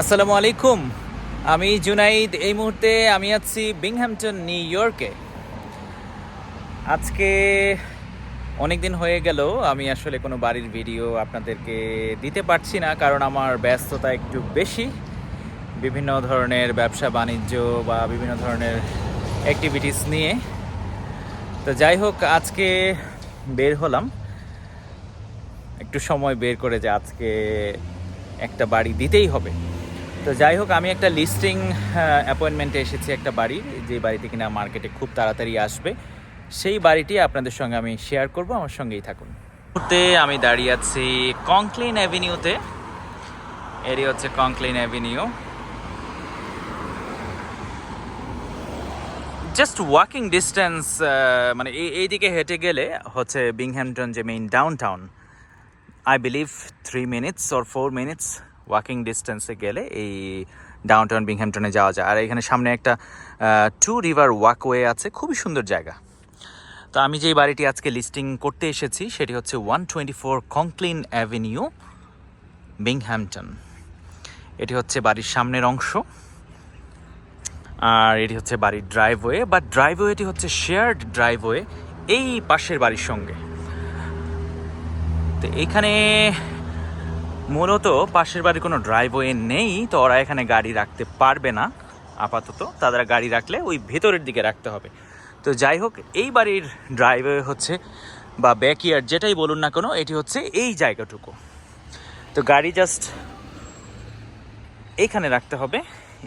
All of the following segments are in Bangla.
আসসালামু আলাইকুম। আমি জুনাইদ, এই মুহূর্তে আমি আছি বিংহ্যামটন, নিউ ইয়র্কে। আজকে অনেক দিন হয়ে গেল, আমি আসলে কোনো বাড়ির ভিডিও আপনাদেরকে দিতে পারছি না, কারণ আমার ব্যস্ততা একটু বেশি। বিভিন্ন ধরনের ব্যবসা, বাণিজ্য বা বিভিন্ন ধরনের অ্যাক্টিভিটিস নিয়ে। তো যাই হোক, আজকে বের হলাম। একটু সময় বের করে যে আজকে একটা বাড়ি দিতেই হবে। তো যাই হোক, আমি একটা লিস্টিং অ্যাপয়েন্টমেন্টে এসেছি একটা বাড়ির যে বাড়িটি কিনা মার্কেটে খুব তাড়াতাড়ি আসবে। সেই বাড়িটি আপনাদের সঙ্গে আমি শেয়ার করব, আমার সঙ্গেই থাকুন। মুহূর্তে আমি দাঁড়িয়ে আছি কংক্লিন অ্যাভিনিউতে এরই হচ্ছে Conklin Avenue just walking distance মানে এই এইদিকে হেঁটে গেলে হচ্ছে বিংহ্যামটন যে main downtown I believe three minutes or four minutes walking ডিস্টেন্সে গেলে এই ডাউন টাউন বিংহ্যামটনে যাওয়া যায়। আর এখানে সামনে একটা টু রিভার ওয়াকওয়ে আছে, খুবই সুন্দর জায়গা। তো আমি যেই বাড়িটি আজকে লিস্টিং করতে এসেছি, সেটি হচ্ছে one twenty four Conklin Avenue Binghamton এটি হচ্ছে বাড়ির সামনের অংশ। আর এটি হচ্ছে বাড়ির ড্রাইভওয়ে বা ড্রাইভওয়েটি হচ্ছে শেয়ার্ড ড্রাইভওয়ে এই পাশের বাড়ির সঙ্গে। তো এখানে মূলত পাশের বাড়ির কোনো ড্রাইভওয়ে নেই, তো ওরা এখানে গাড়ি রাখতে পারবে না। আপাতত তাদের গাড়ি রাখলে ওই ভেতরের দিকে রাখতে হবে। তো যাই হোক, এই বাড়ির ড্রাইভওয়ে হচ্ছে, বা ব্যাকইয়ার্ড যেটাই বলুন না কোনো, এটি হচ্ছে এই জায়গাটুকু। তো গাড়ি জাস্ট এইখানে রাখতে হবে।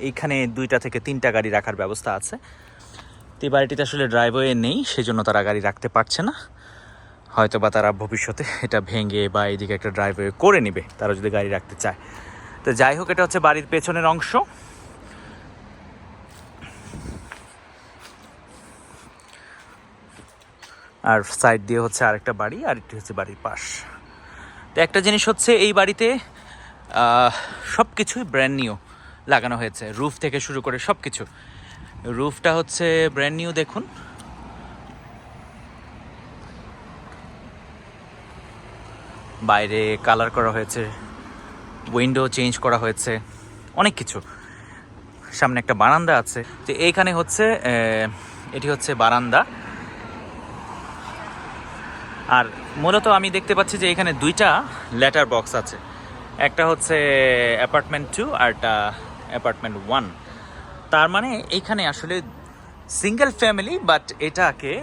এইখানে দুইটা থেকে তিনটা গাড়ি রাখার ব্যবস্থা আছে। তো এই বাড়িটিতে আসলে ড্রাইভওয়ে নেই, সেজন্য তারা গাড়ি রাখতে পারছে না। হয়তো বা তারা ভবিষ্যতে এটা ভেঙে বা এইদিকে একটা ড্রাইভওয়ে করে নেবে, তারা যদি গাড়ি রাখতে চায়। তো যাই হোক, এটা হচ্ছে বাড়ির পেছনের অংশ। আর সাইড দিয়ে হচ্ছে আরেকটা বাড়ি, আর একটি হচ্ছে বাড়ির পাশ। তো একটা জিনিস হচ্ছে, এই বাড়িতে সব কিছুই ব্র্যান্ড নিউ লাগানো হয়েছে। রুফ থেকে শুরু করে সব কিছু রুফটা হচ্ছে ব্র্যান্ড নিউ দেখুন। বাইরে কালার করা হয়েছে উইন্ডো চেঞ্জ করা হয়েছে, অনেক কিছু। সামনে একটা বারান্দা আছে। তো এইখানে হচ্ছে এটি হচ্ছে বারান্দা। আর মূলত আমি দেখতে পাচ্ছি যে এখানে দুইটা লেটার বক্স আছে। একটা হচ্ছে অ্যাপার্টমেন্ট টু আর একটা অ্যাপার্টমেন্ট ওয়ান তার মানে এইখানে আসলে সিঙ্গেল ফ্যামিলি বাট এটাকে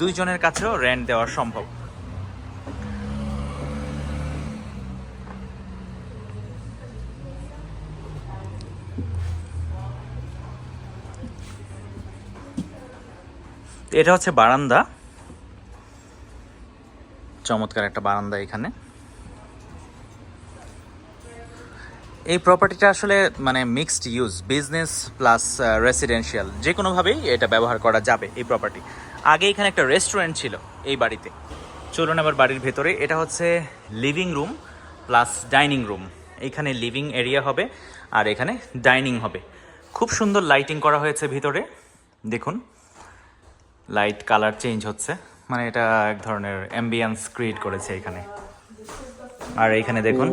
দুইজনের কাছেও রেন্ট দেওয়া সম্ভব। এটা হচ্ছে বারান্দা। চমৎকার একটা বারান্দা এখানে। এই প্রপার্টিটা আসলে মানে mixed use business plus residential যে কোনোভাবেই এটা ব্যবহার করা যাবে এই প্রপার্টি আগে এখানে একটা রেস্টুরেন্ট ছিল এই বাড়িতে। চলুন আবার বাড়ির ভেতরে। এটা হচ্ছে living room plus dining room এইখানে লিভিং এরিয়া হবে আর এখানে ডাইনিং হবে। খুব সুন্দর লাইটিং করা হয়েছে ভিতরে। দেখুন। লাইট কালার চেঞ্জ হচ্ছে। মানে এটা এক ধরনের অ্যাম্বিয়েন্স ক্রিয়েট করেছে এখানে। আর এইখানে দেখুন,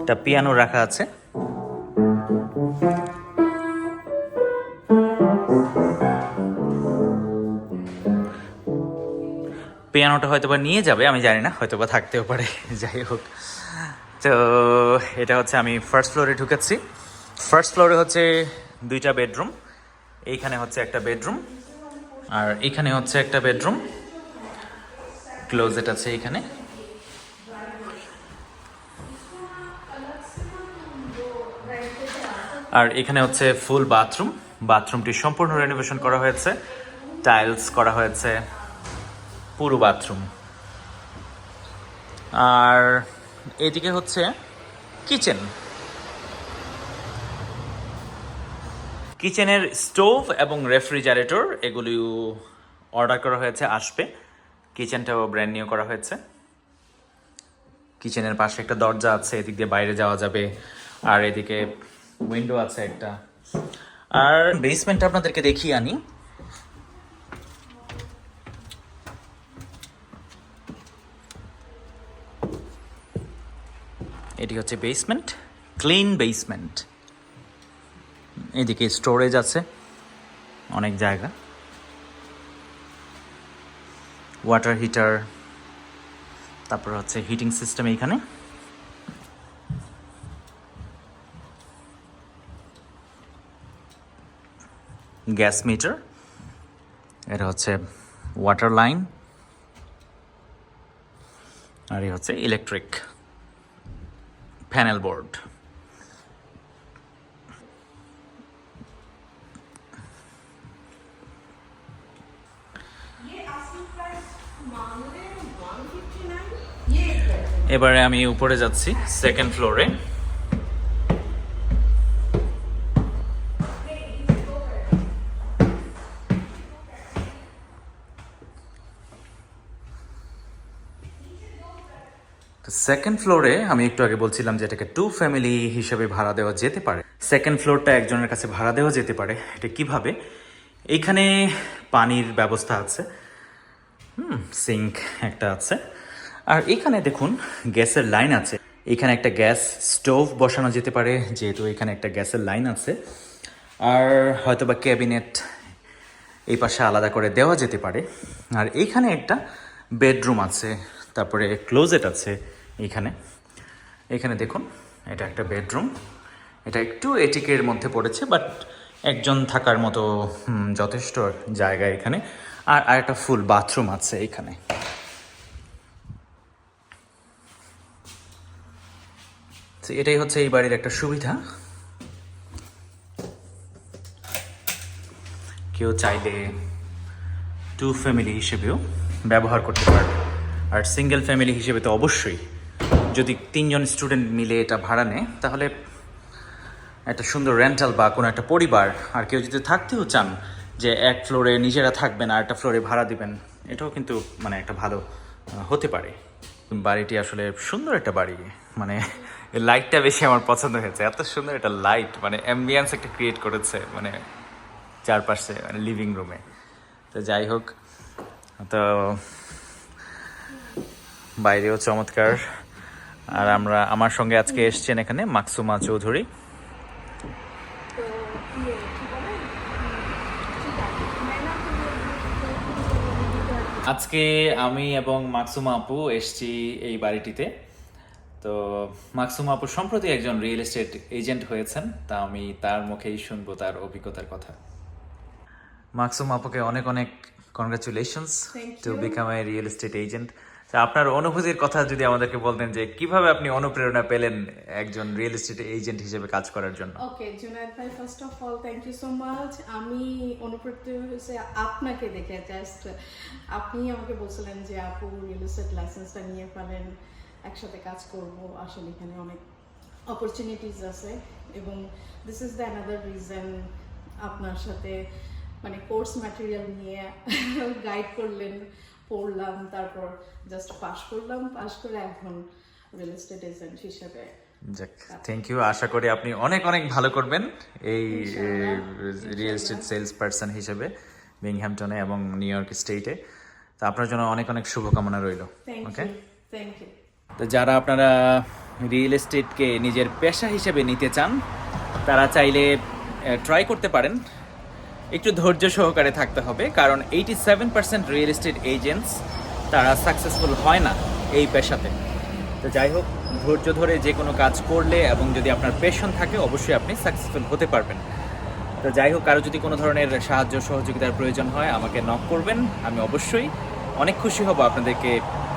একটা পিয়ানো রাখা আছে। পিয়ানোটা হয়তো বা নিয়ে যাবে, আমি জানি না, হয়তো বা থাকতেও পারে, যাই হোক। তো এটা হচ্ছে আমি ফার্স্ট ফ্লোরে ঢুকেছি। ফার্স্ট ফ্লোরে হচ্ছে দুইটা বেডরুম এইখানে হচ্ছে একটা বেডরুম আর এখানে হচ্ছে একটা বেডরুম। ক্লোজেট আছে এখানে। আর এখানে হচ্ছে ফুল বাথরুম বাথরুমটি সম্পূর্ণ রেনোভেশন করা হয়েছে। টাইলস করা হয়েছে। পুরো বাথরুম আর এদিকে হচ্ছে কিচেন কিচেনের স্টোভ এবং রেফ্রিজারেটর এগুলি অর্ডার করা হয়েছে, আসবে। কিচেনটাও ব্র্যান্ড নিউ করা হয়েছে। কিচেনের পাশে একটা দরজা আছে, এদিক দিয়ে বাইরে যাওয়া যাবে। আর এদিকে উইন্ডো আছে একটা। আর বেসমেন্ট আপনাদেরকে দেখিয়ে আনি। এটি হচ্ছে বেসমেন্ট ক্লিন বেসমেন্ট এদিকে স্টোরেজ আছে, অনেক জায়গা। ওয়াটার হিটার তারপর হচ্ছে হিটিং সিস্টেম এইখানে। গ্যাস মিটার এটা হচ্ছে ওয়াটার লাইন আর হচ্ছে ইলেকট্রিক প্যানেল বোর্ড এবারে আমি উপরে যাচ্ছি সেকেন্ড ফ্লোরে সেকেন্ড ফ্লোরে আমি একটু আগে বলছিলাম যে এটাকে টু ফ্যামিলি হিসেবে ভাড়া দেওয়া যেতে পারে। সেকেন্ড ফ্লোরটা একজনের কাছে ভাড়া দেওয়া যেতে পারে। এটা কীভাবে? এইখানে পানির ব্যবস্থা আছে। হুম সিঙ্ক একটা আছে। আর এখানে দেখুন, গ্যাসের লাইন আছে। এখানে একটা গ্যাস স্টোভ বসানো যেতে পারে, যেহেতু এখানে একটা গ্যাসের লাইন আছে। আর হয়তো বা ক্যাবিনেট এই পাশে আলাদা করে দেওয়া যেতে পারে। আর এইখানে একটা বেডরুম আছে, তারপরে ক্লোজেট আছে এইখানে এখানে দেখুন, এটা একটা বেডরুম। এটা একটু এটিকের মধ্যে পড়েছে, বাট একজন থাকার মতো যথেষ্ট জায়গা এখানে। আর আর একটা ফুল বাথরুম আছে এখানে। তো এটাই হচ্ছে এই বাড়ির একটা সুবিধা। কেউ চাইলে টু ফ্যামিলি হিসেবেও ব্যবহার করতে পারবে। আর সিঙ্গেল ফ্যামিলি হিসেবে তো অবশ্যই, যদি তিনজন স্টুডেন্ট মিলে এটা ভাড়া নেয়, তাহলে একটা সুন্দর রেন্টাল বা কোনো একটা পরিবার, আর কেউ যদি থাকতেও চান যে এক ফ্লোরে নিজেরা থাকবেন আর একটা ফ্লোরে ভাড়া দিবেন, এটাও কিন্তু মানে একটা ভালো হতে পারে। বাড়িটি আসলে সুন্দর একটা বাড়ি মানে লাইটটা বেশি আমার পছন্দ হয়েছে। এত সুন্দর একটা লাইট মানে অ্যাম্বিয়েন্স একটা ক্রিয়েট করেছে মানে চারপাশে মানে লিভিং রুমে তো যাই হোক, তো বাইরেও চমৎকার। আর আমরা, আমার সঙ্গে আজকে এসছেন এখানে মাকসুমা চৌধুরী। আজকে আমি এবং মাকসুমা আপু এসছি এই বাড়িটিতে। তো মাকসুম আপু সম্প্রতি একজন রিয়েল এস্টেট এজেন্ট হয়েছেন তা আমি তার মুখেই শুনব তার অভিজ্ঞতার কথা। মাকসুম আপুকে অনেক অনেক congratulations to become a real estate agent আপনার অনুভূতির কথা যদি আমাদেরকে বলতেন যে কীভাবে আপনি অনুপ্রেরণা পেলেন একজন রিয়েল এস্টেট এজেন্ট হিসেবে কাজ করার জন্য? ওকে জুনায়দ ভাই first of all thank you so much আমি অনুপ্রেরিত হয়েছে আপনাকে দেখে জাস্ট আপনি আমাকে বলছিলেন যে আপু রিয়েল এস্টেট লাইসেন্সটা নিয়ে ফেলেন। একসাথে কাজ করব আসলে এখানে অনেক অপরচুনিটিস আছে এবং this is the another reason আপনার সাথে মানে কোর্স ম্যাটেরিয়াল নিয়ে গাইড করলেন পড়লাম তারপর জাস্ট পাশ করলাম পাশ করে এখন রিয়েল এস্টেট এজেন্ট হিসেবে যাক থ্যাংক ইউ আশা করি আপনি অনেক অনেক ভালো করবেন এই রিয়েল এস্টেট সেলস পার্সন হিসেবে বিংহ্যামটনে এবং নিউ ইয়র্ক স্টেটে তো আপনার জন্য অনেক অনেক শুভকামনা রইল। ওকে থ্যাংক ইউ তো যারা আপনারা রিয়েল এস্টেটকে নিজের পেশা হিসেবে নিতে চান, তারা চাইলে ট্রাই করতে পারেন। একটু ধৈর্য সহকারে থাকতে হবে, কারণ eighty seven percent real estate agents তারা সাকসেসফুল হয় না এই পেশাতে। তো যাই হোক, ধৈর্য ধরে যে কোনো কাজ করলে এবং যদি আপনার পেশন থাকে, অবশ্যই আপনি সাকসেসফুল হতে পারবেন। তো যাই হোক, কারও যদি কোনো ধরনের সাহায্য সহযোগিতার প্রয়োজন হয়, আমাকে নক করবেন। আমি অবশ্যই অনেক খুশি হব আপনাদেরকে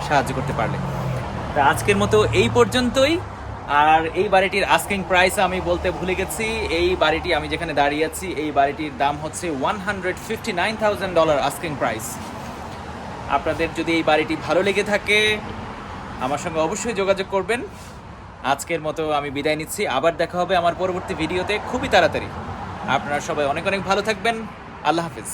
সাহায্য করতে পারলে। তা আজকের মতো এই পর্যন্তই। আর এই বাড়িটির আস্কিং প্রাইস আমি বলতে ভুলে গেছি। এই বাড়িটি আমি যেখানে দাঁড়িয়ে আছি, এই বাড়িটির দাম হচ্ছে one hundred fifty nine thousand dollar asking price আপনাদের যদি এই বাড়িটি ভালো লেগে থাকে, আমার সঙ্গে অবশ্যই যোগাযোগ করবেন। আজকের মতো আমি বিদায় নিচ্ছি। আবার দেখা হবে আমার পরবর্তী ভিডিওতে খুবই তাড়াতাড়ি। আপনারা সবাই অনেক অনেক ভালো থাকবেন। আল্লাহ হাফিজ।